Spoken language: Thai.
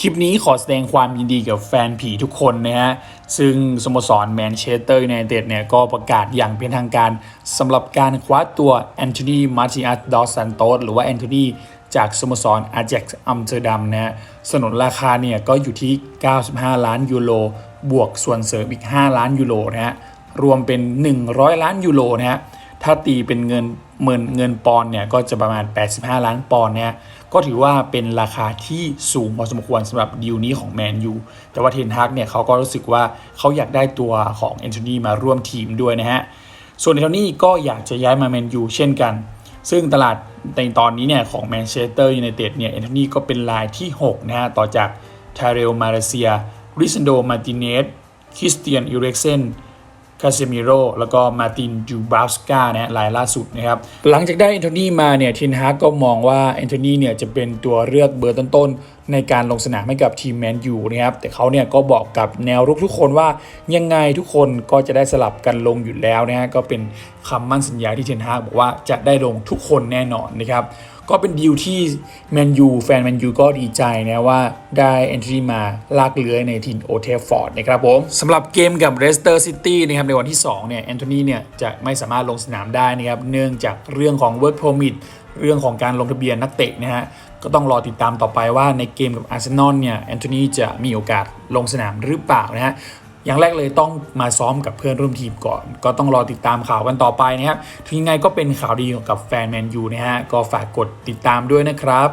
คลิปนี้ขอแสดงความยินดีกับแฟนผีทุกคนนะฮะ ซึ่งสโมสรแมนเชสเตอร์ยูไนเต็ดเนี่ย ก็ประกาศอย่างเป็นทางการสำหรับการคว้าตัวแอนโทนีมาร์ติอัสดอสซันโตสหรือว่าแอนโทนีจากสโมสรอา j จ x อัมสเตอร์ดัมนะฮะสนนราคาเนี่ย ก็อยู่ที่ 95 ล้านยูโรบวกส่วนเสริมอีก 5 ล้านยูโรนะฮะ รวมเป็น 100 ล้านยูโรนะฮะ ถ้าตีเป็นเงิน เมินเงินปอนเนี่ยก็จะประมาณ 85 ล้านปอนเนี่ยก็ถือว่าเป็นราคาที่สูงพอสมควรสำหรับดีลนี้ของแมนยูแต่ว่าเทนฮากเนี่ยเขาก็รู้สึกว่าเขาอยากได้ตัวของแอนโทนีมาร่วมทีมด้วยนะฮะส่วนแอนโทนีก็อยากจะย้ายมาแมนยูเช่นกัน ซึ่งตลาดในตอนนี้เนี่ยของแมนเชสเตอร์ยูไนเต็ดเนี่ยแอนโทนีก็เป็นรายที่6นะฮะต่อจากทาเรลมาเลเซียริซันโดมาติเนสคริสเตียนอิเร็กเซน คาเซมิโรแล้วก็มาตินจูบราสกานะฮะรายล่าสุดนะครับหลังจากได้แอนโทนีมาเนี่ยทินฮากก็มองว่าแอนโทนีเนี่ยจะเป็นตัวเลือกเบอร์ต้นๆในการลงสนามให้กับทีมแมนยูนะครับแต่เขาเนี่ยก็บอกกับแนวรุกทุกคนว่ายังไงทุกคนก็จะได้สลับกันลงอยู่แล้วนะฮะก็เป็นคำมั่นสัญญาที่เทนฮากบอกว่าจะได้ลงทุกคนแน่นอนนะครับ ก็เป็นดีลที่แมนยูแฟนแมนยูก็ดีใจนะว่าได้แอนทรีมาลากเลื้อยในทีมโอเทฟฟอร์ดนะครับผมสำหรับเกมกับเรสเตอร์ซิตี้นะครับในวันที่2เนี่ยแอนโทนีเนี่ยจะไม่สามารถลงสนามได้นะครับเนื่องจากเรื่องของ Work Permit เรื่องของการลงทะเบียนนักเตะนะฮะก็ต้องรอติดตามต่อไปว่าในเกมกับอาร์เซนอลเนี่ยแอนโทนีจะมีโอกาสลงสนามหรือเปล่านะฮะ อย่างแรกเลยต้องมาซ้อมกับเพื่อนร่วมทีมก่อน ก็ต้องรอติดตามข่าวกันต่อไปนะครับถึงยังไงก็เป็นข่าวดีกับแฟนแมนยูนะฮะก็ฝากกดติดตามด้วยนะครับ